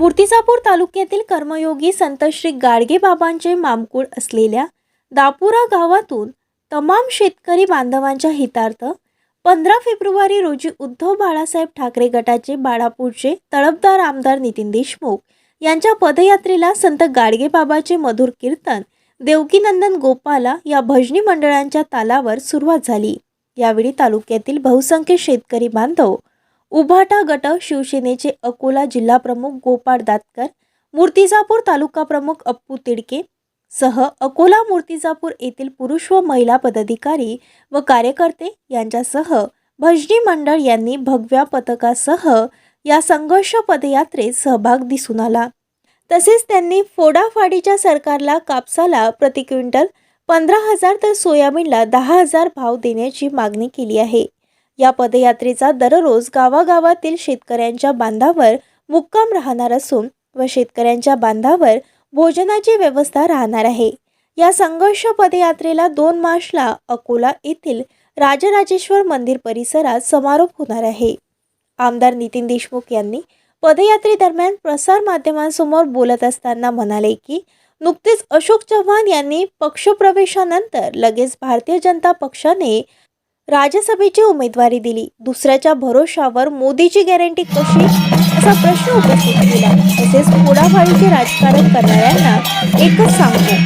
मूर्तिजापूर तालुक्यातील कर्मयोगी संत श्री गाडगे बाबांचे मामकूळ असलेल्या दापुरा गावातून तमाम शेतकरी बांधवांच्या हितार्थ पंधरा फेब्रुवारी रोजी उद्धव बाळासाहेब ठाकरे गटाचे बाळापूरचे तळपदार आमदार नितीन देशमुख यांच्या पदयात्रेला संत गाडगे बाबाचे मधुर कीर्तन देवकीनंदन गोपाला या भजनी मंडळांच्या तालावर सुरुवात झाली. यावेळी तालुक्यातील बहुसंख्य शेतकरी बांधव उभाटा गट शिवसेनेचे अकोला जिल्हाप्रमुख गोपाळ दातकर मूर्तिजापूर तालुका प्रमुख अप्पू तिडके सह अकोला मूर्तिजापूर येथील पुरुष व महिला पदाधिकारी व कार्यकर्ते यांच्यासह भजनी मंडळ यांनी भगव्या पथकासह या संघर्ष पदयात्रेत सहभाग दिसून आला. तसेच त्यांनी फोडाफाडीच्या सरकारला कापसाला प्रति क्विंटल पंधरा हजार तर सोयाबीनला दहा हजार भाव देण्याची मागणी केली आहे. या पदयात्रेचा दररोज गावागावातील शेतकऱ्यांच्या बांधावर मुक्काम राहणार असून व शेतकऱ्यांच्या बांधावर भोजनाची व्यवस्था राहणार आहे. या संघर्ष पदयात्रेला दोन मार्चला अकोला येथील राजराजेश्वर मंदिर परिसरात समारोप होणार आहे. आमदार नितीन देशमुख यांनी पदयात्रेदरम्यान प्रसार माध्यमांसमोर बोलत असताना म्हणाले की नुकतेच अशोक चव्हाण यांनी पक्षप्रवेशानंतर लगेच भारतीय जनता पक्षाने राज्यसभेची उमेदवारी दिली. दुसऱ्याच्या भरोशावर मोदीची गॅरंटी कशी? असा प्रश्न उपस्थित केला. तसेच फोडाफाडीचे राजकारण करणाऱ्यांना एकच सांगतो.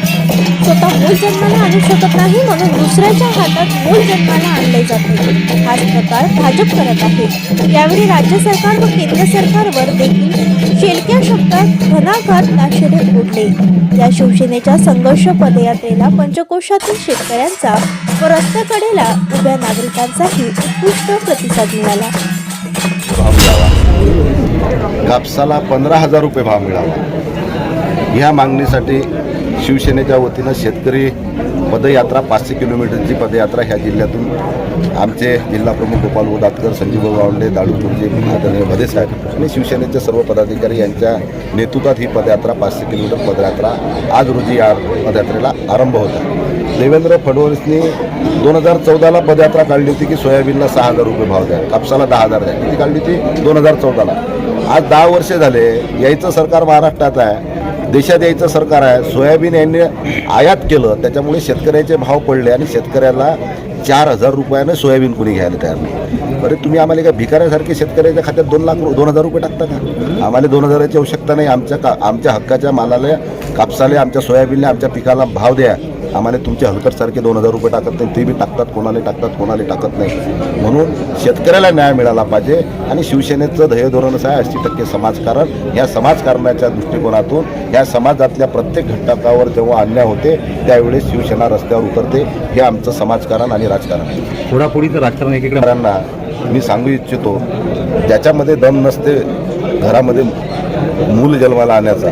स्वतः मूल जन्माला आणू शकत नाही म्हणून दुसऱ्याच्या हातात मूल जन्माला आणले जाते. हाच प्रकार भाजप करत आहे. यावेळी राज्य सरकार व केंद्र सरकारवर देखील शेलक्या शब्दात घनाघात नाशिरे उडले. या शिवसेनेच्या संघर्ष पदयात्रेला पंचकोशातील शेतकऱ्यांचा व रस्त्याकडेला उभ्या नागरिकांचाही उत्कृष्ट प्रतिसाद मिळाला. भाव मिळावा कापसाला पंधरा हजार रुपये भाव मिळावा ह्या मागणीसाठी शिवसेनेच्या वतीनं शेतकरी पदयात्रा पाचशे किलोमीटरची पदयात्रा ह्या जिल्ह्यातून आमचे जिल्हाप्रमुख गोपाल उदातकर संजीव गावंडे दाडूपूरचे आदरणीय भदे आणि शिवसेनेचे सर्व पदाधिकारी यांच्या नेतृत्वात ही पदयात्रा पाचशे किलोमीटर पदयात्रा आज रोजी या पदयात्रेला आरंभ होता देवेंद्र फडणवीसनी दोन हजार चौदाला पदयात्रा काढली होती की सोयाबीनला सहा हजार रुपये भाव द्या कापसाला दहा हजार द्या. किती काढली होती? दोन हजार चौदाला. आज दहा वर्षे झाले यायचं सरकार महाराष्ट्रात आहे. देशात यायचं सरकार आहे. सोयाबीन यांनी आयात केलं. त्याच्यामुळे शेतकऱ्याचे भाव पडले आणि शेतकऱ्याला चार हजार रुपयानं सोयाबीन कोणी घ्यायला तयार नाही. बरं तुम्ही आम्हाला एका भिकाऱ्यासारखे शेतकऱ्याच्या खात्यात दोन लाख दोन हजार रुपये टाकता का? आम्हाला दोन हजाराची आवश्यकता नाही. आमच्या का आमच्या हक्काच्या मालाला कापसाला आमच्या सोयाबीनला आमच्या पिकाला भाव द्या. आम्हाला तुमचे हलकटसारखे दोन हजार रुपये टाकत नाही. ते बी टाकतात कोणाला टाकतात कोणाला टाकत नाही. म्हणून शेतकऱ्याला न्याय मिळाला पाहिजे आणि शिवसेनेचं ध्येय धोरणच आहे ऐंशी टक्के समाजकारण. या समाजकारणाच्या दृष्टिकोनातून या समाजातल्या प्रत्येक घटकावर जेव्हा अन्याय होते त्यावेळेस शिवसेना रस्त्यावर उतरते. हे आमचं समाजकारण आणि राजकारण आहे. फोडाफोडीचं राजकारण एकीकडे घरांना मी सांगू इच्छितो ज्याच्यामध्ये दम नसते घरामध्ये मूल जन्माला आणण्याचा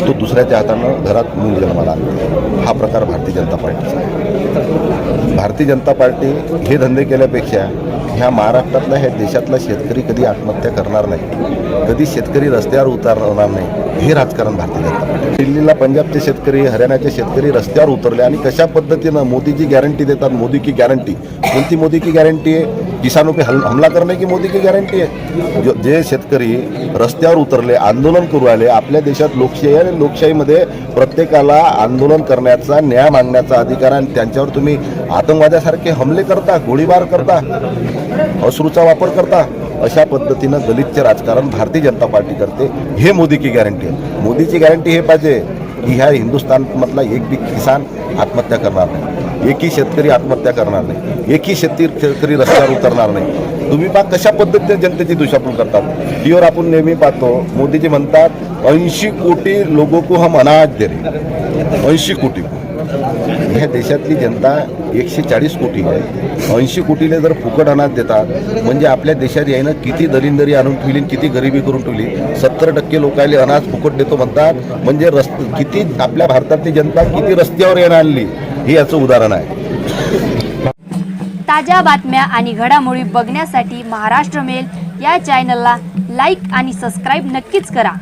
तो दुसऱ्याच्या हातानं घरात मूल जन्माला आणतो. हा प्रकार भारतीय जनता पार्टीचा आहे. भारतीय जनता पार्टी हे धंदे केल्यापेक्षा ह्या महाराष्ट्रातला ह्या देशातला शेतकरी कधी आत्महत्या करणार नाही. कधी शेतकरी रस्त्यावर उतरणार नाही हे राजकारण भारतीय जनता पार्टी दिल्लीला पंजाबचे शेतकरी हरियाणाचे शेतकरी रस्त्यावर उतरले आणि कशा पद्धतीनं मोदीची गॅरंटी देतात? मोदी की गॅरंटी कोणती मोदी की गॅरंटी आहे? किसानों पे हल हमला करणे की मोदी की गॅरंटी आहे? जे शेतकरी रस्त्यावर उतरले आंदोलन करू आले आपल्या देशात लोकशाही आणि लोकशाहीमध्ये प्रत्येकाला आंदोलन करण्याचा न्याय मागण्याचा अधिकार आणि त्यांच्यावर तुम्ही आतंकवाद्यासारखे हमले करता गोळीबार करता अश्रूचा वापर करता. अशा पद्धतीनं दलितचे राजकारण भारतीय जनता पार्टी करते. हे मोदी की गॅरंटी आहे. मोदीची गॅरंटी हे पाहिजे की ह्या हिंदुस्थानमधला एक बी किसान आत्महत्या करणार नाही. एकही शेतकरी आत्महत्या करणार नाही. एकही शेतकरी शेतकरी रस्त्यावर उतरणार नाही. तुम्ही पहा कशा पद्धतीने जनतेची दुशापूल करतात. टीवर आपण नेहमी पाहतो मोदीजी म्हणतात ऐंशी कोटी लोगों को हम अनाज दे रहे ऐंशी कोटी. ह्या देशातली जनता एकशे चाळीस कोटी आहे. ऐंशी कोटीने जर फुकट अनाज देतात म्हणजे आपल्या देशात यायनं किती दरिंदरी आणून ठेवली आणि किती गरिबी करून ठेवली सत्तर टक्के लोकांना अनाज फुकट देतो म्हणतात म्हणजे रस्त किती आपल्या भारतातली जनता किती रस्त्यावर येणं आणली हे याचं उदाहरण आहे. ताज्या बातम्या आणि घडामोडी बघण्यासाठी महाराष्ट्र मेल या चॅनलला लाईक आणि सबस्क्राईब नक्कीच करा.